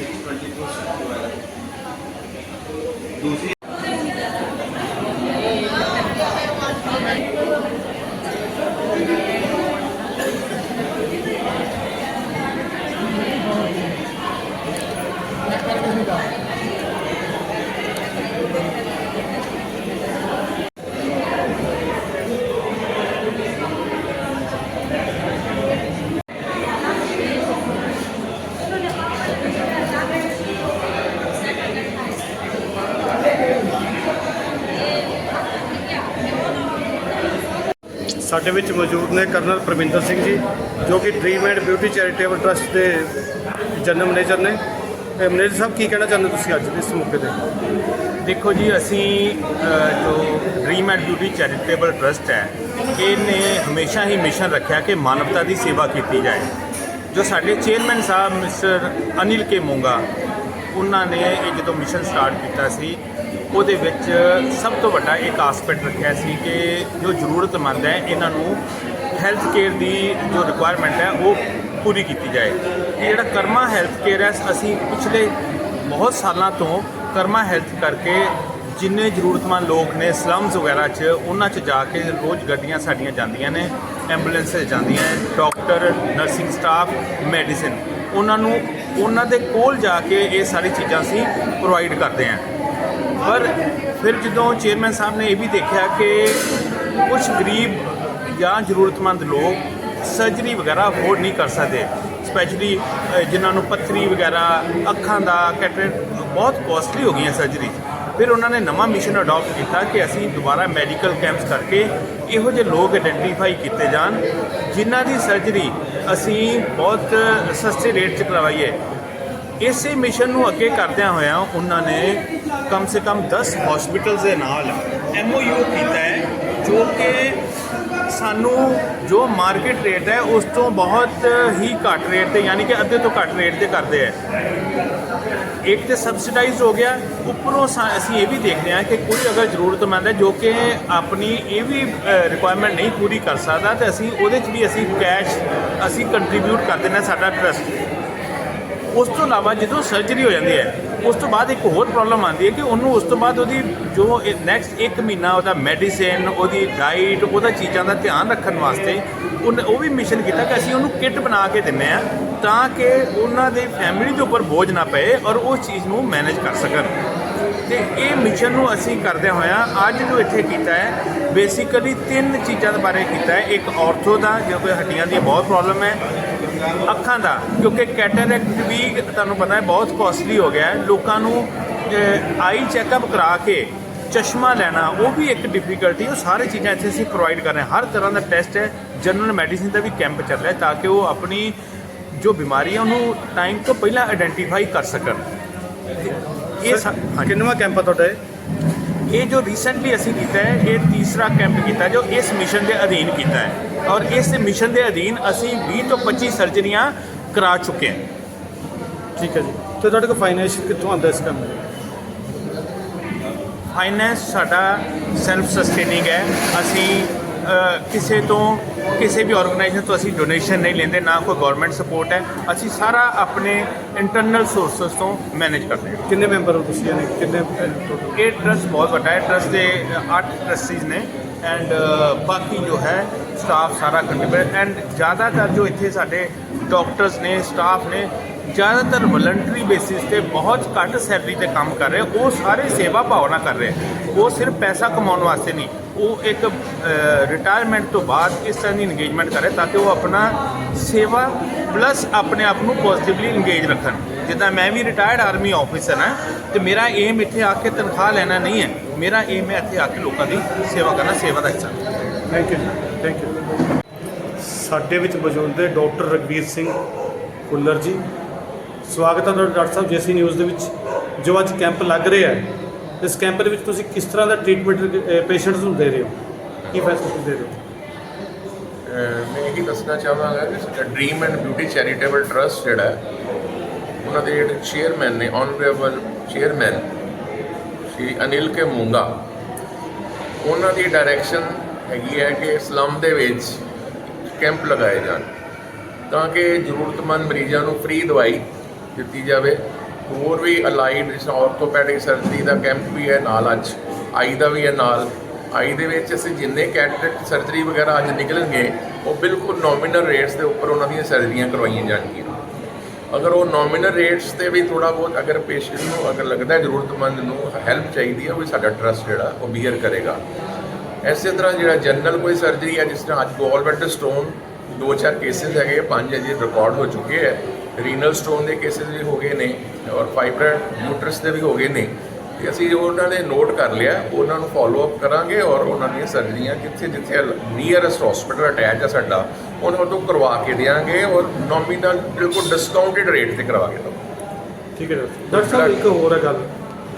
Six twenty four दूसरी ਸਾਡੇ ਵਿੱਚ ਮੌਜੂਦ ਨੇ ਕਰਨਲ ਪਰਮਿੰਦਰ ਸਿੰਘ ਜੀ, ਜੋ ਕਿ dream and beauty charitable trust ਦੇ ਜਨਰਲ ਮੈਨੇਜਰ ਨੇ। ਮੈਨੇਜਰ ਸਾਹਿਬ, ਕੀ ਕਹਿਣਾ ਚਾਹੁੰਦੇ ਤੁਸੀਂ ਅੱਜ ਦੇ ਇਸ ਮੌਕੇ ਤੇ? ਦੇਖੋ ਜੀ, ਅਸੀਂ ਜੋ dream and beauty charitable trust ਹੈ, ਇਹਨੇ ਹਮੇਸ਼ਾ ਹੀ ਮਿਸ਼ਨ ਰੱਖਿਆ ਕਿ ਮਾਨਵਤਾ ਦੀ ਸੇਵਾ ਕੀਤੀ ਜਾਏ। ਜੋ ਸਾਡੇ ਚੇਅਰਮੈਨ ਸਾਹਿਬ, ਮਿਸਟਰ ਅਨਿਲ ਕੇ ਮੋਂਗਾ, ਉਹਨਾਂ ਨੇ ਇਹ ਜਦੋਂ ਮਿਸ਼ਨ ਸਟਾਰਟ ਕੀਤਾ ਸੀ ਉਹਦੇ ਵਿੱਚ ਸਭ ਤੋਂ ਵੱਡਾ ਇੱਕ ਆਸਪੈਕਟ ਰੱਖਿਆ ਸੀ ਕਿ ਜੋ ਜ਼ਰੂਰਤਮੰਦ ਹੈ, ਇਹਨਾਂ ਨੂੰ ਹੈਲਥ ਕੇਅਰ ਦੀ ਜੋ ਰਿਕੁਆਇਰਮੈਂਟ ਹੈ, ਉਹ ਪੂਰੀ ਕੀਤੀ ਜਾਏ। ਇਹ ਜਿਹੜਾ ਕਰਮਾ ਹੈਲਥ ਕੇਅਰ ਹੈ, ਅਸੀਂ ਪਿਛਲੇ ਬਹੁਤ ਸਾਲਾਂ ਤੋਂ ਕਰਮਾ ਹੈਲਥ ਕਰਕੇ ਜਿੰਨੇ ਜ਼ਰੂਰਤਮੰਦ ਲੋਕ ਨੇ ਸਲਮਸ ਵਗੈਰਾ 'ਚ, ਉਹਨਾਂ 'ਚ ਜਾ ਕੇ ਰੋਜ਼ ਗੱਡੀਆਂ ਸਾਡੀਆਂ ਜਾਂਦੀਆਂ ਨੇ ਐਂਬੂਲੈਂਸਸ ਜਾਂਦੀਆਂ ਡਾਕਟਰ ਨਰਸਿੰਗ ਸਟਾਫ ਮੈਡੀਸਿਨ ਉਹਨਾਂ ਨੂੰ, ਉਹਨਾਂ ਦੇ ਕੋਲ ਜਾ ਕੇ ਇਹ ਸਾਰੀ ਚੀਜ਼ਾਂ ਅਸੀਂ ਪ੍ਰੋਵਾਈਡ ਕਰਦੇ ਹਾਂ। ਪਰ ਫਿਰ ਜਦੋਂ ਚੇਅਰਮੈਨ ਸਾਹਿਬ ਨੇ ਇਹ ਵੀ ਦੇਖਿਆ ਕਿ ਕੁਝ ਗਰੀਬ ਜਾਂ ਜ਼ਰੂਰਤਮੰਦ ਲੋਕ ਸਰਜਰੀ ਵਗੈਰਾ ਅਫੋਰਡ ਨਹੀਂ ਕਰ ਸਕਦੇ ਸਪੈਸ਼ਲੀ ਜਿਨ੍ਹਾਂ ਨੂੰ ਪੱਥਰੀ ਵਗੈਰਾ, ਅੱਖਾਂ ਦਾ ਕੈਟਰੈਕਟ ਬਹੁਤ ਕੋਸਟਲੀ ਹੋ ਗਈਆਂ ਸਰਜਰੀ ਫਿਰ ਉਹਨਾਂ ਨੇ ਨਵਾਂ ਮਿਸ਼ਨ ਅਡਾਪਟ ਕੀਤਾ ਕਿ ਅਸੀਂ ਦੁਬਾਰਾ ਮੈਡੀਕਲ ਕੈਂਪਸ ਕਰਕੇ ਇਹੋ ਜਿਹੇ ਲੋਕ ਆਇਡੈਂਟੀਫਾਈ ਕੀਤੇ ਜਾਣ, ਜਿਨ੍ਹਾਂ ਦੀ ਸਰਜਰੀ ਅਸੀਂ ਬਹੁਤ ਸਸਤੇ ਰੇਟ 'ਚ ਕਰਵਾਈਏ। ਇਸੇ ਮਿਸ਼ਨ ਨੂੰ ਅੱਗੇ ਕਰਦਿਆਂ ਹੋਇਆਂ ਉਹਨਾਂ ਨੇ ਕਮ ਸੇ ਕਮ 10 ਹਸਪੀਟਲਸ ਦੇ ਨਾਲ ਐਮਓਯੂ ਕੀਤਾ ਹੈ, ਜੋ ਕਿ ਸਾਨੂੰ ਜੋ ਮਾਰਕੀਟ ਰੇਟ ਹੈ, ਉਸ ਤੋਂ ਬਹੁਤ ਹੀ ਘੱਟ ਰੇਟ ਤੇ, ਯਾਨੀ ਕਿ ਅੱਧੇ ਤੋਂ ਘੱਟ ਰੇਟ ਤੇ ਕਰਦੇ ਹੈ। ਇੱਕ ਤੇ ਸਬਸਿਡਾਈਜ਼ ਹੋ ਗਿਆ, ਉੱਪਰੋਂ ਸਾ- ਅਸੀਂ ਇਹ ਵੀ ਦੇਖਦੇ ਹਾਂ ਕਿ ਕੋਈ ਅਗਰ ਜ਼ਰੂਰਤਮੰਦ ਹੈ, ਜੋ ਕਿ ਆਪਣੀ ਇਹ ਵੀ ਰਿਕੁਆਇਰਮੈਂਟ ਨਹੀਂ ਪੂਰੀ ਕਰ ਸਕਦਾ, ਤੇ ਅਸੀਂ ਉਹਦੇ 'ਚ ਵੀ ਅਸੀਂ ਕੈਸ਼ ਅਸੀਂ ਕੰਟਰੀਬਿਊਟ ਕਰ ਦਿੰਦੇ ਸਾਡਾ ਟਰਸਟ ਉਸ ਤੋਂ ਇਲਾਵਾ ਜਦੋਂ ਸਰਜਰੀ ਹੋ ਜਾਂਦੀ ਹੈ, ਉਸ ਤੋਂ ਬਾਅਦ ਇੱਕ ਹੋਰ ਪ੍ਰੋਬਲਮ ਆਉਂਦੀ ਹੈ ਕਿ ਉਹਨੂੰ ਉਸ ਤੋਂ ਬਾਅਦ ਉਹਦੀ ਜੋ ਨੈਕਸਟ 1 ਮਹੀਨਾ ਉਹਦਾ ਮੈਡੀਸਿਨ ਉਹਦੀ ਡਾਈਟ ਉਹਦਾ ਚੀਜ਼ਾਂ ਦਾ ਧਿਆਨ ਰੱਖਣ ਵਾਸਤੇ ਉਹਨੇ ਉਹ ਵੀ ਮਿਸ਼ਨ ਕੀਤਾ ਕਿ ਅਸੀਂ ਉਹਨੂੰ ਕਿੱਟ ਬਣਾ ਕੇ ਦਿੰਨੇ ਆ ਤਾਂ ਕਿ ਉਹਨਾਂ ਦੇ ਫੈਮਿਲੀ ਦੇ ਉੱਪਰ ਬੋਝ ਨਾ ਪਏ ਔਰ ਉਸ ਚੀਜ਼ ਨੂੰ ਮੈਨੇਜ ਕਰ ਸਕਣ। ਤੇ ਇਹ ਮਿਸ਼ਨ ਨੂੰ ਅਸੀਂ ਕਰਦੇ ਹੋਇਆ ਅੱਜ ਜੋ ਇੱਥੇ ਕੀਤਾ ਹੈ ਬੇਸਿਕਲੀ ਤਿੰਨ ਚੀਜ਼ਾਂ ਦੇ ਬਾਰੇ ਕੀਤਾ ਹੈ। ਇੱਕ ਆਰਥੋ ਦਾ, ਜੋ ਕਿ ਹੱਡੀਆਂ ਦੀ ਬਹੁਤ ਪ੍ਰੋਬਲਮ ਹੈ। ਅੱਖਾਂ ਦਾ ਕਿਉਂਕਿ ਕੈਟਰੈਕਟ ਵੀ ਤੁਹਾਨੂੰ ਪਤਾ ਹੈ ਬਹੁਤ ਕਾਸਟਲੀ ਹੋ ਗਿਆ ਹੈ। ਲੋਕਾਂ ਨੂੰ ਆਈ ਚੈੱਕਅਪ ਕਰਾ ਕੇ ਚਸ਼ਮਾ ਲੈਣਾ ਉਹ ਵੀ ਇੱਕ ਡਿਫਿਕਲਟੀ ਉਹ ਸਾਰੇ ਚੀਜ਼ਾਂ ਇੱਥੇ ਅਸੀਂ ਪ੍ਰੋਵਾਈਡ ਕਰ ਰਹੇ ਹਾਂ। ਹਰ ਤਰ੍ਹਾਂ ਦਾ ਟੈਸਟ ਹੈ ਜਨਰਲ ਮੈਡੀਸਿਨ ਦਾ ਵੀ ਕੈਂਪ ਚੱਲ ਰਿਹਾ ਹੈ ਤਾਂ ਕਿ ਉਹ ਆਪਣੀ ਜੋ ਬਿਮਾਰੀ ਹੈ ਉਹਨੂੰ ਟਾਈਮ ਤੋਂ ਪਹਿਲਾਂ ਆਇਡੈਂਟੀਫਾਈ ਕਰ ਸਕਣ। ਇਹ ਕਿੰਨਵਾਂ ਕੈਂਪ ਆ ਤੁਹਾਡਾ ਇਹ ਜੋ ਰੀਸੈਂਟਲੀ ਅਸੀਂ ਕੀਤਾ ਹੈ ਇਹ ਤੀਸਰਾ ਕੈਂਪ ਕੀਤਾ ਜੋ ਇਸ ਮਿਸ਼ਨ ਦੇ ਅਧੀਨ ਕੀਤਾ ਹੈ। ਔਰ ਇਸ ਮਿਸ਼ਨ ਦੇ ਅਧੀਨ ਅਸੀਂ 20 ਤੋਂ 25 ਸਰਜਰੀਆਂ ਕਰਾ ਚੁੱਕੇ ਹਾਂ। ਠੀਕ ਹੈ ਜੀ। ਤੇ ਤੁਹਾਡੇ ਕੋਲ ਫਾਈਨੈਂਸ ਕਿੱਥੋਂ ਆਉਂਦਾ ਇਸ ਕੰਮ ਲਈ? ਫਾਈਨੈਂਸ ਸਾਡਾ ਸੈਲਫ ਸਸਟੇਨਿੰਗ ਹੈ। ਅਸੀਂ ਕਿਸੇ ਤੋਂ ਕਿਸੇ ਵੀ ਆਰਗੇਨਾਈਜੇਸ਼ਨ ਤੋਂ ਅਸੀਂ ਡੋਨੇਸ਼ਨ ਨਹੀਂ ਲੈਂਦੇ ਨਾ ਕੋਈ ਗਵਰਨਮੈਂਟ ਸਪੋਰਟ ਹੈ। ਅਸੀਂ ਸਾਰਾ ਆਪਣੇ ਇੰਟਰਨਲ ਸੋਰਸਸ ਤੋਂ ਮੈਨੇਜ ਕਰਦੇ ਹਾਂ। ਕਿੰਨੇ ਮੈਂਬਰ ਹੋ ਤੁਸੀਂ ਯਾਨੀ ਕਿੰਨੇ ਟੋਟਲ ਇਹ ਟਰਸਟ ਬਹੁਤ ਵੱਡਾ ਹੈ। ਟਰਸਟ ਦੇ 8 ਟਰਸਟੀਜ਼ ਨੇ। ਐਂਡ ਬਾਕੀ ਜੋ ਹੈ ਸਟਾਫ ਸਾਰਾ ਕੰਟਰੀਬਿਊਟ ਐਂਡ ਜ਼ਿਆਦਾਤਰ ਜੋ ਇੱਥੇ ਸਾਡੇ ਡਾਕਟਰਸ ਨੇ ਸਟਾਫ ਨੇ ਜ਼ਿਆਦਾਤਰ ਵਲੰਟਰੀ ਬੇਸਿਸ ਤੇ ਬਹੁਤ ਘੱਟ ਸੈਲਰੀ ਤੇ ਕੰਮ ਕਰ ਰਹੇ ਉਹ ਸਾਰੇ ਸੇਵਾ ਭਾਵਨਾ ਕਰ ਰਹੇ ਉਹ ਸਿਰਫ ਪੈਸਾ ਕਮਾਉਣ ਵਾਸਤੇ ਨਹੀਂ, ਉਹ ਇੱਕ ਰਿਟਾਇਰਮੈਂਟ ਤੋਂ ਬਾਅਦ ਇਸ ਤਰ੍ਹਾਂ ਦੀ ਇੰਗੇਜਮੈਂਟ ਕਰੇ ਤਾਂ ਕਿ ਉਹ ਆਪਣਾ ਸੇਵਾ ਪਲੱਸ ਆਪਣੇ ਆਪ ਨੂੰ ਪੋਜ਼ਿਟਿਵਲੀ ਇੰਗੇਜ ਰੱਖਣ। ਜਿੱਦਾਂ ਮੈਂ ਵੀ ਰਿਟਾਇਰਡ ਆਰਮੀ ਆਫੀਸਰ ਹਾਂ ਤੇ ਮੇਰਾ ਏਮ ਇੱਥੇ ਆ ਕੇ ਤਨਖਾਹ ਲੈਣਾ ਨਹੀਂ ਹੈ। ਮੇਰਾ ਏਮ ਹੈ ਇੱਥੇ ਆ ਕੇ ਲੋਕਾਂ ਦੀ ਸੇਵਾ ਕਰਨਾ, ਸੇਵਾ ਦਾ ਹਿੱਸਾ। ਥੈਂਕ ਯੂ ਥੈਂਕ ਯੂ ਸਾਡੇ ਵਿੱਚ ਮੌਜੂਦ ਨੇ ਡਾਕਟਰ ਰਗਵੀਰ ਸਿੰਘ ਕੁੱਲਰ ਜੀ ਸਵਾਗਤ ਹੈ ਤੁਹਾਡਾ ਡਾਕਟਰ ਸਾਹਿਬ ਜੇਸੀ ਨਿਊਜ਼ ਦੇ ਵਿੱਚ, ਜੋ ਅੱਜ ਕੈਂਪ ਲੱਗ ਰਿਹਾ ਹੈ। ਇਸ ਕੈਂਪ ਦੇ ਵਿੱਚ ਤੁਸੀਂ ਕਿਸ ਤਰ੍ਹਾਂ ਦਾ ਟ੍ਰੀਟਮੈਂਟ ਪੇਸ਼ੈਂਟਸ ਨੂੰ ਦੇ ਰਹੇ ਹੋ? ਕੀ ਫੈਸਿਲਿਟੀ ਦੇ ਰਹੇ ਹੋ? ਮੈਂ ਇਹ ਦੱਸਣਾ ਚਾਹਾਂਗਾ ਕਿ ਸਾਡਾ dream and beauty charitable trust ਜਿਹੜਾ ਹੈ, ਉਹਨਾਂ ਦੇ ਜਿਹੜੇ ਚੇਅਰਮੈਨ ਨੇ honourable chairman Shri Anil K Monga, ਉਹਨਾਂ ਦੀ ਡਾਇਰੈਕਸ਼ਨ ਹੈਗੀ ਹੈ ਕਿ ਸਲਮ ਦੇ ਵਿੱਚ ਕੈਂਪ ਲਗਾਏ ਜਾਣ, ਤਾਂ ਕਿ ਜ਼ਰੂਰਤਮੰਦ ਮਰੀਜ਼ਾਂ ਨੂੰ ਫ੍ਰੀ ਦਵਾਈ ਦਿੱਤੀ ਜਾਵੇ। ਹੋਰ ਵੀ ਅਲਾਈਡ ਜਿਸ ਆਰਥੋਪੈਡਿਕ ਸਰਜਰੀ ਦਾ ਕੈਂਪ ਵੀ ਹੈ ਨਾਲ ਅੱਜ, ਆਈ ਦਾ ਵੀ ਹੈ ਨਾਲ। ਆਈ ਦੇ ਵਿੱਚ ਅਸੀਂ ਜਿੰਨੇ ਕੈਟਰੈਕਟ ਸਰਜਰੀ ਵਗੈਰਾ ਅੱਜ ਨਿਕਲਣਗੇ, ਉਹ ਬਿਲਕੁਲ ਨੋਮੀਨਲ ਰੇਟਸ ਦੇ ਉੱਪਰ ਉਹਨਾਂ ਦੀਆਂ ਸਰਜਰੀਆਂ ਕਰਵਾਈਆਂ ਜਾਣਗੀਆਂ। ਅਗਰ ਉਹ ਨੋਮੀਨਲ ਰੇਟਸ ਤੇ ਵੀ ਥੋੜਾ ਬਹੁਤ ਅਗਰ ਪੇਸ਼ੈਂਟ ਨੂੰ ਅਗਰ ਲੱਗਦਾ ਹੈ ਜ਼ਰੂਰਤਮੰਦ ਨੂੰ ਹੈਲਪ ਚਾਹੀਦੀ ਹੈ, ਉਹ ਵੀ ਸਾਡਾ ਟਰਸਟ ਜਿਹੜਾ, ਉਹ ਬੀਅਰ ਕਰੇਗਾ। ਐਸੇ ਤਰ੍ਹਾਂ ਜਿਹੜਾ ਜਨਰਲ ਕੋਈ ਸਰਜਰੀ ਹੈ, ਜਿਸ ਤਰ੍ਹਾਂ ਅੱਜ ਗੋਲਬੈਟ ਸਟੋਨ ਦੋ ਚਾਰ ਕੇਸਿਸ ਹੈਗੇ, ਪੰਜ ਅਜੇ ਰਿਕਾਰਡ ਹੋ ਚੁੱਕੇ ਹੈ ਰੀਨਲ ਸਟੋਨ ਦੇ ਕੇਸਿਸ ਵੀ ਹੋ ਗਏ ਨੇ ਔਰ ਫਾਈਬਰਡ ਯੂਟਰਸ ਦੇ ਵੀ ਹੋ ਗਏ ਨੇ। ਤੇ ਅਸੀਂ ਉਹਨਾਂ ਨੇ ਨੋਟ ਕਰ ਲਿਆ, ਉਹਨਾਂ ਨੂੰ ਫਾਲੋ ਅਪ ਕਰਾਂਗੇ ਔਰ ਉਹਨਾਂ ਦੀਆਂ ਸਰਜਰੀਆਂ ਕਿੱਥੇ ਜਿੱਥੇ ਨੀਅਰੈਸਟ ਹਸਪੀਟਲ ਅਟੈਚ ਆ ਸਾਡਾ, ਉਹਨਾਂ ਤੋਂ ਕਰਵਾ ਕੇ ਦੇਵਾਂਗੇ ਔਰ ਨੋਮੀਨਲ ਬਿਲਕੁਲ ਡਿਸਕਾਊਂਟਡ ਰੇਟ ਤੇ ਕਰਵਾ ਕੇ ਦੇਵਾਂਗੇ। ਠੀਕ ਹੈ ਡਾਕਟਰ ਸਾਹਿਬ, ਇੱਕ ਹੋਰ ਹੈ ਗੱਲ।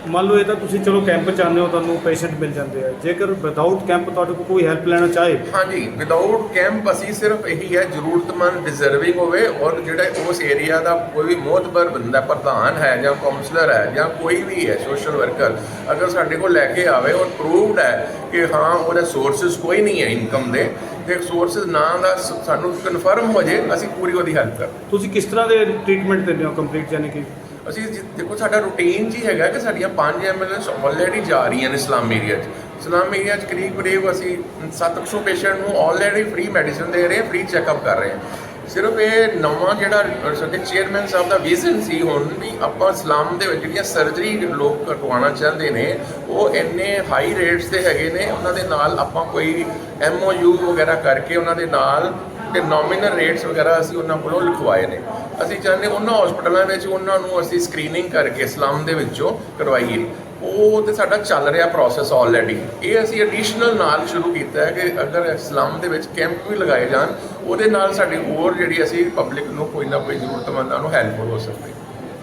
ਮੰਨ ਲਓ ਇਹ ਤਾਂ ਤੁਸੀਂ ਚਲੋ ਕੈਂਪ ਚ ਆਉਂਦੇ ਹੋ ਤੁਹਾਨੂੰ ਪੇਸ਼ੈਂਟ ਮਿਲ ਜਾਂਦੇ ਆ। ਜੇਕਰ ਵਿਦਆਊਟ ਕੈਂਪ ਤੁਹਾਡੇ ਕੋਲ ਕੋਈ ਹੈਲਪ ਲੈਣਾ ਚਾਹੇ। ਹਾਂਜੀ ਵਿਦਆਊਟ ਕੈਂਪ ਅਸੀਂ ਸਿਰਫ ਇਹੀ ਹੈ ਜ਼ਰੂਰਤਮੰਦ ਡਿਜ਼ਰਵਿੰਗ ਹੋਵੇ ਔਰ ਜਿਹੜਾ ਉਸ ਏਰੀਆ ਦਾ ਕੋਈ ਵੀ ਮੋਹਤਬਰ ਬੰਦਾ ਪ੍ਰਧਾਨ ਹੈ ਜਾਂ ਕਾਉਂਸਲਰ ਹੈ ਜਾਂ ਕੋਈ ਵੀ ਹੈ ਸੋਸ਼ਲ ਵਰਕਰ ਅਗਰ ਸਾਡੇ ਕੋਲ ਲੈ ਕੇ ਆਵੇ ਔਰ ਪ੍ਰੂਵਡ ਹੈ ਕਿ ਹਾਂ ਉਹਦੇ ਸੋਰਸਸ ਕੋਈ ਨਹੀਂ ਹੈ ਇਨਕਮ ਦੇ ਤੇ ਸੋਰਸਸ ਨਾਂ ਦਾ ਸਾਨੂੰ ਕਨਫਰਮ ਹੋ ਜੇ ਅਸੀਂ ਪੂਰੀ ਉਹਦੀ ਹੈਲਪ ਕਰ ਤੁਸੀਂ ਕਿਸ ਤਰ੍ਹਾਂ ਦੇ ਟ੍ਰੀਟਮੈਂਟ ਦਿੰਦੇ ਹੋ ਕੰਪਲੀਟ ਯਾਨੀ ਕਿ ਅਸੀਂ ਦੇਖੋ ਸਾਡਾ ਰੂਟੀਨ ਜੀ ਹੈਗਾ ਕਿ ਸਾਡੀਆਂ ਪੰਜ ਐਮਐਲਐਸ ਆਲਰੇਡੀ ਜਾ ਰਹੀਆਂ ਨੇ ਇਸਲਾਮ ਏਰੀਆ 'ਚ। ਇਸਲਾਮ ਏਰੀਆ 'ਚ ਕਰੀਬ ਕਰੀਬ ਅਸੀਂ 700 ਪੇਸ਼ੈਂਟ ਨੂੰ ਆਲਰੇਡੀ ਫ੍ਰੀ ਮੈਡੀਸਿਨ ਦੇ ਰਹੇ ਹਾਂ ਫ੍ਰੀ ਚੈੱਕਅਪ ਕਰ ਰਹੇ ਹਾਂ। ਸਿਰਫ ਇਹ ਨਵਾਂ ਜਿਹੜਾ ਸਾਡੇ ਚੇਅਰਮੈਨ ਸਾਹਿਬ ਦਾ ਵਿਜ਼ਨ ਸੀ ਹੁਣ ਵੀ ਆਪਾਂ ਇਸਲਾਮ ਦੇ ਵਿੱਚ ਜਿਹੜੀਆਂ ਸਰਜਰੀ ਲੋਕ ਕਰਵਾਉਣਾ ਚਾਹੁੰਦੇ ਨੇ, ਉਹ ਇੰਨੇ ਹਾਈ ਰੇਟਸ ਤੇ ਹੈਗੇ ਨੇ, ਉਹਨਾਂ ਦੇ ਨਾਲ ਆਪਾਂ ਕੋਈ ਐਮਓਯੂ ਵਗੈਰਾ ਕਰਕੇ ਉਹਨਾਂ ਦੇ ਨਾਲ ਤੇ ਨੋਮੀਨਲ ਰੇਟਸ ਵਗੈਰਾ ਅਸੀਂ ਉਹਨਾਂ ਕੋਲੋਂ ਲਿਖਵਾਏ ਨੇ। ਅਸੀਂ ਚਾਹੁੰਦੇ ਉਹਨਾਂ ਹਸਪਤਾਲਾਂ ਵਿੱਚ ਉਹਨਾਂ ਨੂੰ ਅਸੀਂ ਸਕਰੀਨਿੰਗ ਕਰਕੇ ਇਸਲਾਮ ਦੇ ਵਿੱਚੋਂ ਕਰਵਾਈਏ। ਉਹ ਤੇ ਸਾਡਾ ਚੱਲ ਰਿਹਾ ਪ੍ਰੋਸੈਸ ਆਲਰੇਡੀ ਇਹ ਅਸੀਂ ਐਡੀਸ਼ਨਲ ਨਾਲ ਸ਼ੁਰੂ ਕੀਤਾ ਹੈ ਕਿ ਅਗਰ ਇਸਲਾਮ ਦੇ ਵਿੱਚ ਕੈਂਪ ਵੀ ਲਗਾਏ ਜਾਣ, ਉਹਦੇ ਨਾਲ ਸਾਡੀ ਹੋਰ ਜਿਹੜੀ ਅਸੀਂ ਪਬਲਿਕ ਨੂੰ ਕੋਈ ਨਾ ਕੋਈ ਜ਼ਰੂਰਤਮੰਦਾਂ ਨੂੰ ਹੈਲਪ ਹੋ ਸਕਦੀ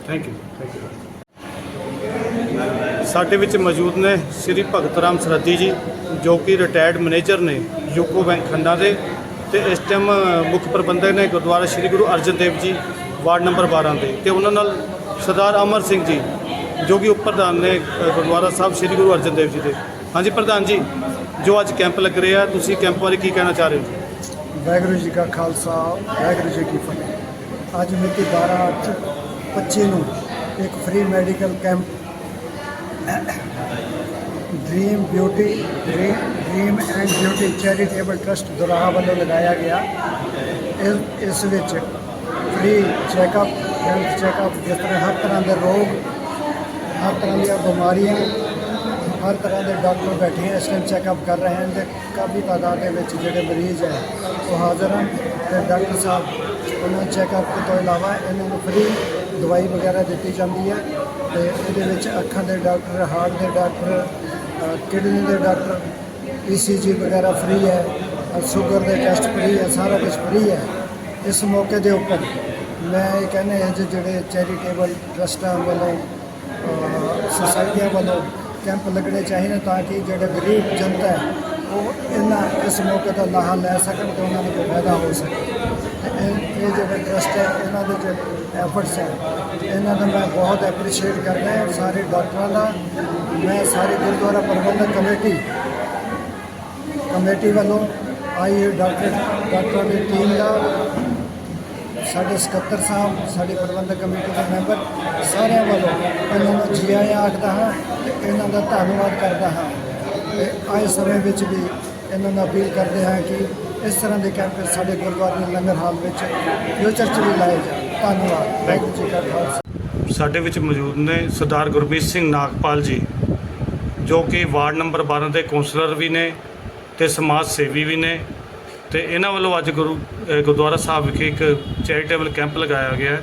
ਥੈਂਕ ਯੂ ਥੈਂਕ ਯੂ ਸਾਡੇ ਵਿੱਚ ਮੌਜੂਦ ਨੇ ਸ੍ਰੀ ਭਗਤ ਰਾਮ ਸਰਦੀ ਜੀ, ਜੋ ਕਿ ਰਿਟਾਇਰਡ ਮੈਨੇਜਰ ਨੇ ਯੂਕੋ ਬੈਂਕ ਖੰਡਾ ਦੇ। ਤੇ ਇਸ ਟਾਈਮ ਮੁੱਖ ਪ੍ਰਬੰਧਕ ਨੇ ਗੁਰਦੁਆਰਾ ਸ੍ਰੀ ਗੁਰੂ ਅਰਜਨ ਦੇਵ ਜੀ ਵਾਰਡ ਨੰਬਰ 12 ਦੇ ਤੇ ਉਹਨਾਂ ਨਾਲ ਸਰਦਾਰ ਅਮਰ ਸਿੰਘ ਜੀ, ਜੋ ਕਿ ਉਪ ਪ੍ਰਧਾਨ ਨੇ ਗੁਰਦੁਆਰਾ ਸਾਹਿਬ ਸ੍ਰੀ ਗੁਰੂ ਅਰਜਨ ਦੇਵ ਜੀ ਦੇ। ਹਾਂਜੀ ਪ੍ਰਧਾਨ ਜੀ, ਜੋ ਅੱਜ ਕੈਂਪ ਲੱਗ ਰਿਹਾ ਤੁਸੀਂ ਕੈਂਪ ਬਾਰੇ ਕੀ ਕਹਿਣਾ ਚਾਹ ਰਹੇ ਹੋ? ਵਾਹਿਗੁਰੂ ਜੀ ਕਾ ਖਾਲਸਾ, ਵਾਹਿਗੁਰੂ ਜੀ ਕੀ ਫਤਿਹ। ਅੱਜ ਮਿਤੀ 12 ਅੱਠ 25 ਨੂੰ ਇੱਕ free medical camp dream beauty dream and beauty charitable trust Doraha ਵੱਲੋਂ ਲਗਾਇਆ ਗਿਆ। ਇਸ ਇਸ ਵਿੱਚ ਫ੍ਰੀ ਚੈੱਕਅਪ ਹੈਲਥ ਚੈੱਕਅਪ ਜਿਸ ਤਰ੍ਹਾਂ ਹਰ ਤਰ੍ਹਾਂ ਦੇ ਰੋਗ, ਹਰ ਤਰ੍ਹਾਂ ਦੀਆਂ ਬਿਮਾਰੀਆਂ, ਹਰ ਤਰ੍ਹਾਂ ਦੇ ਡਾਕਟਰ ਬੈਠੇ ਇਸ ਟਾਈਮ ਚੈੱਕਅਪ ਕਰ ਰਹੇ ਹਨ ਤੇ ਕਾਫੀ ਤਾਦਾਦ ਦੇ ਵਿੱਚ ਜਿਹੜੇ ਮਰੀਜ਼ ਹੈ ਉਹ ਹਾਜ਼ਰ ਹਨ ਤੇ ਡਾਕਟਰ ਸਾਹਿਬ ਉਹਨਾਂ ਚੈੱਕਅਪ ਤੋਂ ਇਲਾਵਾ ਇਹਨਾਂ ਨੂੰ ਫ੍ਰੀ ਦਵਾਈ ਵਗੈਰਾ ਦਿੱਤੀ ਜਾਂਦੀ ਹੈ ਤੇ ਇਹਦੇ ਵਿੱਚ ਅੱਖਾਂ ਦੇ ਡਾਕਟਰ, ਹਾਰਟ ਦੇ ਡਾਕਟਰ ਕਿਡਨੀ ਦੇ ਡਾਕਟਰ ਈਸੀਜੀ ਵਗੈਰਾ ਫ੍ਰੀ ਹੈ ਸ਼ੂਗਰ ਦੇ ਟੈਸਟ ਫ੍ਰੀ ਹੈ, ਸਾਰਾ ਕੁਝ ਫ੍ਰੀ ਹੈ। ਇਸ ਮੌਕੇ ਦੇ ਉੱਪਰ ਮੈਂ ਇਹ ਕਹਿੰਦਾ ਹਾਂ ਜੀ, ਜਿਹੜੇ ਚੈਰੀਟੇਬਲ ਟਰਸਟਾਂ ਵੱਲੋਂ ਸੁਸਾਇਟੀਆਂ ਵੱਲੋਂ ਕੈਂਪ ਲੱਗਣੇ ਚਾਹੀਦੇ ਤਾਂ ਕਿ ਜਿਹੜੇ ਗਰੀਬ ਜਨਤਾ ਹੈ, ਉਹ ਇਹਨਾਂ ਇਸ ਮੌਕੇ ਦਾ ਲਾਹਾ ਲੈ ਸਕਣ ਤੇ ਉਹਨਾਂ ਨੂੰ ਫਾਇਦਾ ਹੋ ਸਕੇ। ਇਹ ਇਹ ਜਿਹੜੇ ਟਰਸਟ ਹੈ, ਇਹਨਾਂ ਦੇ ਜਿਹੜੇ ਐਫਰਟਸ ਹੈ, ਇਹਨਾਂ ਦਾ ਮੈਂ ਬਹੁਤ ਐਪਰੀਸ਼ੀਏਟ ਕਰਦਾ ਹਾਂ ਸਾਰੇ ਡਾਕਟਰਾਂ ਦਾ। ਮੈਂ ਸਾਰੇ ਗੁਰਦੁਆਰਾ ਪ੍ਰਬੰਧਕ ਕਮੇਟੀ ਕਮੇਟੀ ਵੱਲੋਂ ਆਈ ਹੋਈ ਡਾਕਟਰ ਡਾਕਟਰਾਂ ਦੀ ਟੀਮ ਦਾ, ਸਾਡੇ ਸਕੱਤਰ ਸਾਹਿਬ, ਸਾਡੇ ਪ੍ਰਬੰਧਕ ਕਮੇਟੀ ਦੇ ਮੈਂਬਰ ਸਾਰਿਆਂ ਵੱਲੋਂ ਇਹਨਾਂ ਨੂੰ ਜੀ ਆਇਆਂ ਆਖਦਾ ਹਾਂ ਤੇ ਇਹਨਾਂ ਦਾ ਧੰਨਵਾਦ ਕਰਦਾ ਹਾਂ। ਤੇ ਆਏ ਸਮੇਂ ਵਿੱਚ ਵੀ ਇਹਨਾਂ ਨੂੰ ਅਪੀਲ ਕਰਦੇ ਹਾਂ ਕਿ ਇਸ ਤਰ੍ਹਾਂ ਦੇ ਕੈਂਪ ਸਾਡੇ ਗੁਰਦੁਆਰੇ ਲੰਗਰ ਹਾਲ ਵਿੱਚ ਫਿਊਚਰ 'ਚ ਵੀ ਲਾਏ ਜਾਣ ਧੰਨਵਾਦ, ਵਾਹਿਗੁਰੂ ਜੀ ਕਾ ਖਾਲਸਾ। ਸਾਡੇ ਵਿੱਚ ਮੌਜੂਦ ਨੇ ਸਰਦਾਰ ਗੁਰਮੀਤ ਸਿੰਘ ਨਾਗਪਾਲ ਜੀ, ਜੋ ਕਿ ਵਾਰਡ ਨੰਬਰ 12 ਦੇ ਕੌਂਸਲਰ ਵੀ ਨੇ ਤੇ ਸਮਾਜ ਸੇਵੀ ਵੀ ਨੇ ਤੇ ਇਹਨਾਂ ਵੱਲੋਂ ਅੱਜ ਗੁਰੂ ਗੁਰਦੁਆਰਾ ਸਾਹਿਬ ਵਿਖੇ ਇੱਕ ਚੈਰੀਟੇਬਲ ਕੈਂਪ ਲਗਾਇਆ ਗਿਆ ਹੈ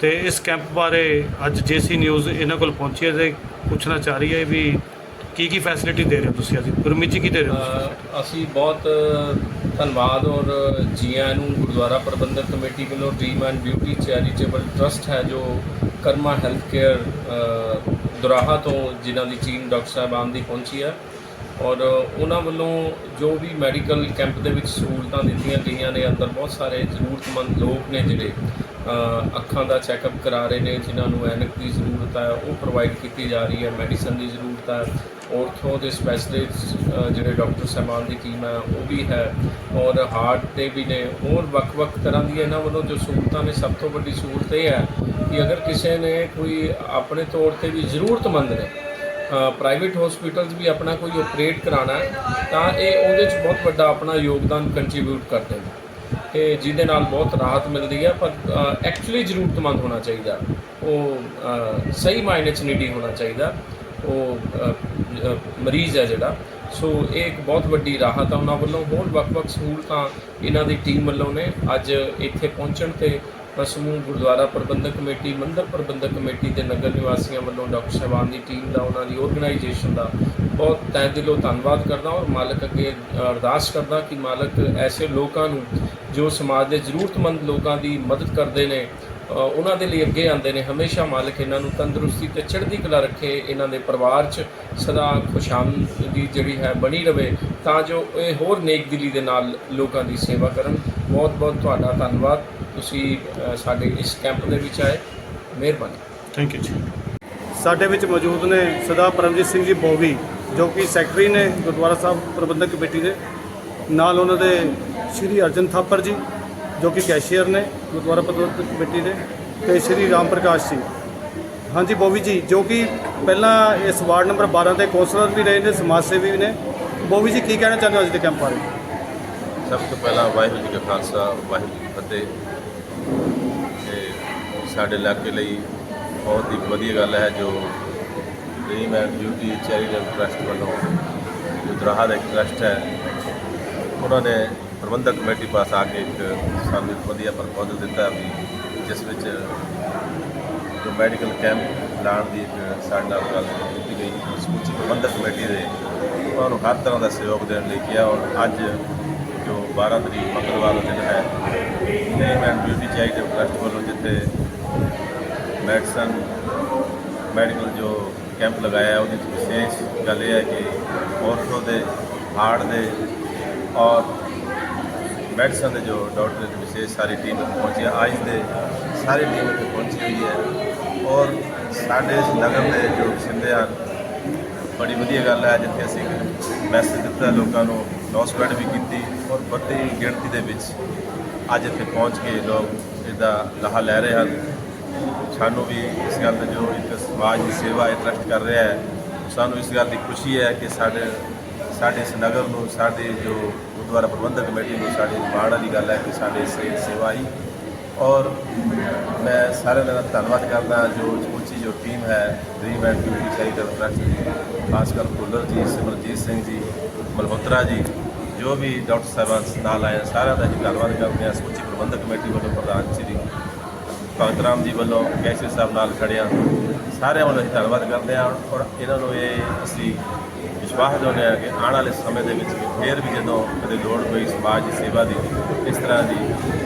ਤੇ ਇਸ ਕੈਂਪ ਬਾਰੇ ਅੱਜ ਜੇਸੀ ਨਿਊਜ਼ ਇਹਨਾਂ ਕੋਲ ਪਹੁੰਚੀ ਹੈ ਤੇ ਪੁੱਛਣਾ ਚਾਹ ਰਹੀ ਹੈ ਵੀ ਕੀ ਕੀ ਫੈਸਿਲਿਟੀ ਦੇ ਰਹੇ ਹੋ ਤੁਸੀਂ ਅਸੀਂ ਗੁਰਮੀਤ ਜੀ ਕੀ ਦੇ ਰਹੇ ਹੋ ਅ, ਅਸੀਂ ਬਹੁਤ ਧੰਨਵਾਦ ਔਰ ਜੀਆਂ ਨੂੰ ਗੁਰਦੁਆਰਾ ਪ੍ਰਬੰਧਕ ਕਮੇਟੀ ਵੱਲੋਂ dream and beauty charitable trust ਹੈ ਜੋ ਕਰਮਾ ਹੈਲਥ ਕੇਅਰ ਦੁਰਾਹਾ ਤੋਂ ਜਿਨ੍ਹਾਂ ਦੀ ਟੀਮ ਡਾਕਟਰ ਸਾਹਿਬਾਨ ਦੀ ਪਹੁੰਚੀ ਹੈ। ਔਰ ਉਹਨਾਂ ਵੱਲੋਂ ਜੋ ਵੀ ਮੈਡੀਕਲ ਕੈਂਪ ਦੇ ਵਿੱਚ ਸਹੂਲਤਾਂ ਦਿੱਤੀਆਂ ਗਈਆਂ ਨੇ, ਅੰਦਰ ਬਹੁਤ ਸਾਰੇ ਜ਼ਰੂਰਤਮੰਦ ਲੋਕ ਨੇ ਜਿਹੜੇ ਅੱਖਾਂ ਦਾ ਚੈੱਕਅਪ ਕਰਾ ਰਹੇ ਨੇ, ਜਿਨ੍ਹਾਂ ਨੂੰ ਐਨਕ ਦੀ ਜ਼ਰੂਰਤ ਹੈ, ਉਹ ਪ੍ਰੋਵਾਈਡ ਕੀਤੀ ਜਾ ਰਹੀ ਹੈ, ਮੈਡੀਸਨ ਦੀ ਜ਼ਰੂਰਤ ਹੈ ਔਰਥੋ ਦੇ ਸਪੈਸ਼ਲਿਸਟ ਜਿਹੜੇ ਡਾਕਟਰ ਸਾਹਿਬਾਨ ਦੀ ਟੀਮ ਹੈ, ਉਹ ਵੀ ਹੈ, ਔਰ ਹਾਰਟ ਦੇ ਵੀ ਨੇ, ਹੋਰ ਵੱਖ-ਵੱਖ ਤਰ੍ਹਾਂ ਦੀਆਂ ਇਹਨਾਂ ਵੱਲੋਂ ਜੋ ਸਹੂਲਤਾਂ ਨੇ, ਸਭ ਤੋਂ ਵੱਡੀ ਸਹੂਲਤ ਇਹ ਹੈ ਕਿ ਅਗਰ ਕਿਸੇ ਨੇ ਕੋਈ ਆਪਣੇ ਤੌਰ ਤੇ ਵੀ ਜ਼ਰੂਰਤਮੰਦ ਨੇ ਪ੍ਰਾਈਵੇਟ ਹਸਪੀਟਲਸ ਵੀ ਆਪਣਾ ਕੋਈ ਆਪਰੇਟ ਕਰਾਉਣਾ ਤਾਂ ਇਹ ਉਹਦੇ 'ਚ ਬਹੁਤ ਵੱਡਾ ਆਪਣਾ ਯੋਗਦਾਨ ਕੰਟਰੀਬਿਊਟ ਕਰਦੇ ਨੇ। ਤੇ ਜਿਹਦੇ ਨਾਲ ਬਹੁਤ ਰਾਹਤ ਮਿਲਦੀ ਹੈ, ਪਰ ਐਕਚੁਅਲੀ ਜ਼ਰੂਰਤਮੰਦ ਹੋਣਾ ਚਾਹੀਦਾ। ਉਹ ਸਹੀ ਮਾਇਨੇ 'ਚ ਨੀਡੀ ਹੋਣਾ ਚਾਹੀਦਾ। ਉਹ ਮਰੀਜ਼ ਹੈ ਜਿਹੜਾ। ਸੋ ਇਹ ਇੱਕ ਬਹੁਤ ਵੱਡੀ ਰਾਹਤ ਆ ਉਹਨਾਂ ਵੱਲੋਂ। ਹੋਰ ਵੱਖ-ਵੱਖ ਸਹੂਲਤਾਂ ਇਹਨਾਂ ਦੀ ਟੀਮ ਵੱਲੋਂ ਨੇ। ਅੱਜ ਇੱਥੇ ਪਹੁੰਚਣ ਤੇ ਸਮੂਹ ਗੁਰਦੁਆਰਾ ਪ੍ਰਬੰਧਕ ਕਮੇਟੀ, ਮੰਦਰ ਪ੍ਰਬੰਧਕ ਕਮੇਟੀ ਦੇ ਨਗਰ ਨਿਵਾਸੀਆਂ ਵੱਲੋਂ ਡਾਕਟਰ ਸਾਹਿਬਾਨ ਦੀ ਟੀਮ ਦਾ ਉਹਨਾਂ ਦੀ ਆਰਗੇਨਾਈਜੇਸ਼ਨ ਦਾ ਬਹੁਤ ਤਹਿ ਦਿਲੋਂ ਧੰਨਵਾਦ ਕਰਦਾ ਔਰ ਮਾਲਕ ਅੱਗੇ ਅਰਦਾਸ ਕਰਦਾ ਕਿ ਮਾਲਕ ਐਸੇ ਲੋਕਾਂ ਨੂੰ ਜੋ ਸਮਾਜ ਦੇ ਜ਼ਰੂਰਤਮੰਦ ਲੋਕਾਂ ਦੀ ਮਦਦ ਕਰਦੇ ਨੇ ਉਹਨਾਂ ਦੇ ਲਈ ਅੱਗੇ ਆਉਂਦੇ ਨੇ। ਹਮੇਸ਼ਾ ਮਾਲਕ ਇਹਨਾਂ ਨੂੰ ਤੰਦਰੁਸਤੀ ਤੇ ਚੜ੍ਹਦੀ ਕਲਾ ਰੱਖੇ, ਇਹਨਾਂ ਦੇ ਪਰਿਵਾਰ 'ਚ ਸਦਾ ਖੁਸ਼ਹਾਮਦੀ ਜਿਹੜੀ ਹੈ ਬਣੀ ਰਵੇ, ਤਾਂ ਜੋ ਇਹ ਹੋਰ ਨੇਕ ਦਿਲੀ ਦੇ ਨਾਲ ਲੋਕਾਂ ਦੀ ਸੇਵਾ ਕਰਨ। ਬਹੁਤ ਬਹੁਤ ਤੁਹਾਡਾ ਧੰਨਵਾਦ। ਤੁਸੀਂ ਸਾਡੇ ਇਸ ਕੈਂਪ ਦੇ ਵਿੱਚ ਆਏ। ਮਿਹਰਬਾਨੀ। ਥੈਂਕ ਯੂ ਜੀ ਸਾਡੇ ਵਿੱਚ ਮੌਜੂਦ ਨੇ ਸਦਾ ਪਰਮਜੀਤ ਸਿੰਘ ਜੀ ਬੋਵੀ, ਜੋ ਕਿ ਸੈਕਟਰੀ ਨੇ ਗੁਰਦੁਆਰਾ ਸਾਹਿਬ ਪ੍ਰਬੰਧਕ ਕਮੇਟੀ ਦੇ। ਨਾਲ ਉਹਨਾਂ ਦੇ ਸ਼੍ਰੀ ਅਰਜਨ ਥਾਪਰ ਜੀ, ਜੋ ਕਿ ਕੈਸ਼ੀਅਰ ਨੇ ਗੁਰਦੁਆਰਾ ਪ੍ਰਬੰਧਕ ਕਮੇਟੀ ਦੇ ਤੇ ਸ਼੍ਰੀ ਰਾਮ ਪ੍ਰਕਾਸ਼ ਜੀ। ਹਾਂਜੀ ਬੋਵੀ ਜੀ, ਜੋ ਕਿ ਪਹਿਲਾਂ ਇਸ ਵਾਰਡ ਨੰਬਰ 12 ਦੇ ਕੌਂਸਲਰ ਵੀ ਰਹੇ ਨੇ, ਸਮਾਜ ਸੇਵੀ ਵੀ ਨੇ। ਬੋਵੀ ਜੀ, ਕੀ ਕਹਿਣਾ ਚਾਹੁੰਦੇ ਹੋ ਅੱਜ ਦੇ ਕੈਂਪ ਬਾਰੇ? ਸਭ ਤੋਂ ਪਹਿਲਾਂ ਵਾਹਿਗੁਰੂ ਜੀ ਕਾ ਖਾਲਸਾ, ਵਾਹਿਗੁਰੂ ਜੀ ਕੀ ਫਤਿਹ। ਤੇ ਸਾਡੇ ਇਲਾਕੇ ਲਈ ਬਹੁਤ ਹੀ ਵਧੀਆ ਗੱਲ ਹੈ ਜੋ dream and beauty charitable trust ਵੱਲੋਂ ਜੋ ਦਰਾਹਾ ਦਾ ਇੱਕ ਟਰਸਟ ਹੈ, ਉਹਨਾਂ ਨੇ ਪ੍ਰਬੰਧਕ ਕਮੇਟੀ ਪਾਸ ਆ ਕੇ ਇੱਕ ਸਾਨੂੰ ਇੱਕ ਵਧੀਆ ਪ੍ਰਪੋਜ਼ਲ ਦਿੱਤਾ ਵੀ ਜਿਸ ਵਿੱਚ ਜੋ ਮੈਡੀਕਲ ਕੈਂਪ ਲਾਉਣ ਦੀ ਇੱਕ ਸਾਡੇ ਨਾਲ ਗੱਲ ਕੀਤੀ ਗਈ, ਉਸ ਵਿੱਚ ਪ੍ਰਬੰਧਕ ਕਮੇਟੀ ਦੇ ਉਹਨਾਂ ਨੂੰ ਹਰ ਤਰ੍ਹਾਂ ਦਾ ਸਹਿਯੋਗ ਦੇਣ ਲਈ ਕਿਹਾ ਔਰ ਅੱਜ 12 ਤਰੀਕ ਮੰਗਲਵਾਰ ਨੂੰ ਦਿਨ ਹੈ ਨੇਮ ਐਂਡ ਬਿਊਟੀ ਚੈਰੀਟੇਬਲ ਟਰਸਟ ਵੱਲੋਂ ਜਿੱਥੇ ਮੈਡੀਸਨ ਮੈਡੀਕਲ ਜੋ ਕੈਂਪ ਲਗਾਇਆ ਹੈ, ਉਹਦੀ ਵਿਸ਼ੇਸ਼ ਗੱਲ ਇਹ ਹੈ ਕਿ ਔਰਥੋ ਦੇ ਹਾਰਟ ਦੇ ਔਰ ਮੈਡੀਸਨ ਦੇ ਜੋ ਡਾਕਟਰ ਦੀ ਵਿਸ਼ੇਸ਼ ਸਾਰੀ ਟੀਮ ਪਹੁੰਚੀ ਹੈ। ਆਇਸ ਦੇ ਸਾਰੀ ਟੀਮ ਇੱਥੇ ਪਹੁੰਚੀ ਹੋਈ ਹੈ। ਔਰ ਸਾਡੇ ਇਸ ਨਗਰ ਦੇ ਜੋ ਵਸਿੰਦੇ ਹਨ ਬੜੀ ਵਧੀਆ ਗੱਲ ਹੈ। ਜਿੱਥੇ ਅਸੀਂ ਮੈਸੇਜ ਦਿੱਤਾ ਲੋਕਾਂ ਨੂੰ ਲੌਸਪੈਡ ਵੀ ਕੀਤੀ ਔਰ ਵੱਡੀ ਗਿਣਤੀ ਦੇ ਵਿੱਚ ਅੱਜ ਇੱਥੇ ਪਹੁੰਚ ਕੇ ਲੋਕ ਇਹਦਾ ਲਾਹਾ ਲੈ ਰਹੇ ਹਨ। ਸਾਨੂੰ ਵੀ ਇਸ ਗੱਲ ਦਾ ਜੋ ਇੱਕ ਸਮਾਜ ਦੀ ਸੇਵਾ ਇਹ ਟਰਸਟ ਕਰ ਰਿਹਾ ਹੈ, ਸਾਨੂੰ ਇਸ ਗੱਲ ਦੀ ਖੁਸ਼ੀ ਹੈ ਕਿ ਸਾਡੇ ਸਾਡੇ ਇਸ ਨਗਰ ਨੂੰ, ਸਾਡੇ ਜੋ ਗੁਰਦੁਆਰਾ ਪ੍ਰਬੰਧਕ ਕਮੇਟੀ ਨੂੰ, ਸਾਡੀ ਮਾਣ ਵਾਲੀ ਗੱਲ ਹੈ ਕਿ ਸਾਡੇ ਇਸ ਸੇਵਾ ਹੀ ਔਰ ਮੈਂ ਸਾਰਿਆਂ ਦਾ ਧੰਨਵਾਦ ਕਰਦਾ ਜੋ ਸਮੁੱਚੀ ਜੋ ਟੀਮ ਹੈ dream and beauty charitable trust ਦੀ, ਖਾਸ ਕਰ ਭੁੱਲਰ ਜੀ ਸਿਮਰਜੀਤ ਸਿੰਘ ਜੀ, ਮਲਹੋਤਰਾ ਜੀ ਜੋ ਵੀ ਡਾਕਟਰ ਸਾਹਿਬਾਨ ਨਾਲ ਆਏ ਸਾਰਿਆਂ ਦਾ ਹੀ ਧੰਨਵਾਦ ਕਰਦੇ ਹਾਂ। ਸਮੁੱਚੀ ਪ੍ਰਬੰਧਕ ਕਮੇਟੀ ਵੱਲੋਂ ਪ੍ਰਧਾਨ ਸ਼੍ਰੀ ਭਗਤ ਰਾਮ ਜੀ ਵੱਲੋਂ ਕੈਸ਼ਰ ਸਾਹਿਬ ਨਾਲ ਖੜਿਆ ਸਾਰਿਆਂ ਵੱਲੋਂ ਅਸੀਂ ਧੰਨਵਾਦ ਕਰਦੇ ਹਾਂ ਔਰ ਇਹਨਾਂ ਨੂੰ ਇਹ ਅਸੀਂ ਵਿਸ਼ਵਾਸ ਦਿੰਦੇ ਹਾਂ ਕਿ ਆਉਣ ਵਾਲੇ ਸਮੇਂ ਦੇ ਵਿੱਚ ਵੀ ਫੇਰ ਵੀ ਜਦੋਂ ਕਦੇ ਲੋੜ ਪਈ ਸਮਾਜ ਦੀ ਸੇਵਾ ਦੀ, ਇਸ ਤਰ੍ਹਾਂ ਦੀ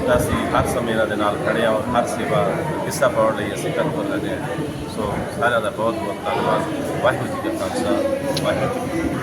ਤਾਂ ਅਸੀਂ ਹਰ ਸਮੇਂ ਇਹਨਾਂ ਦੇ ਨਾਲ ਖੜੇ ਹਾਂ ਔਰ ਹਰ ਸੇਵਾ ਹਿੱਸਾ ਪਾਉਣ ਲਈ ਅਸੀਂ ਤਤਪਰ ਰਹੇ ਹਾਂ। ਸੋ ਸਾਰਿਆਂ ਦਾ ਬਹੁਤ ਬਹੁਤ ਧੰਨਵਾਦ। ਵਾਹਿਗੁਰੂ ਜੀ ਕਾ ਖਾਲਸਾ, ਵਾਹਿਗੁਰੂ ਜੀ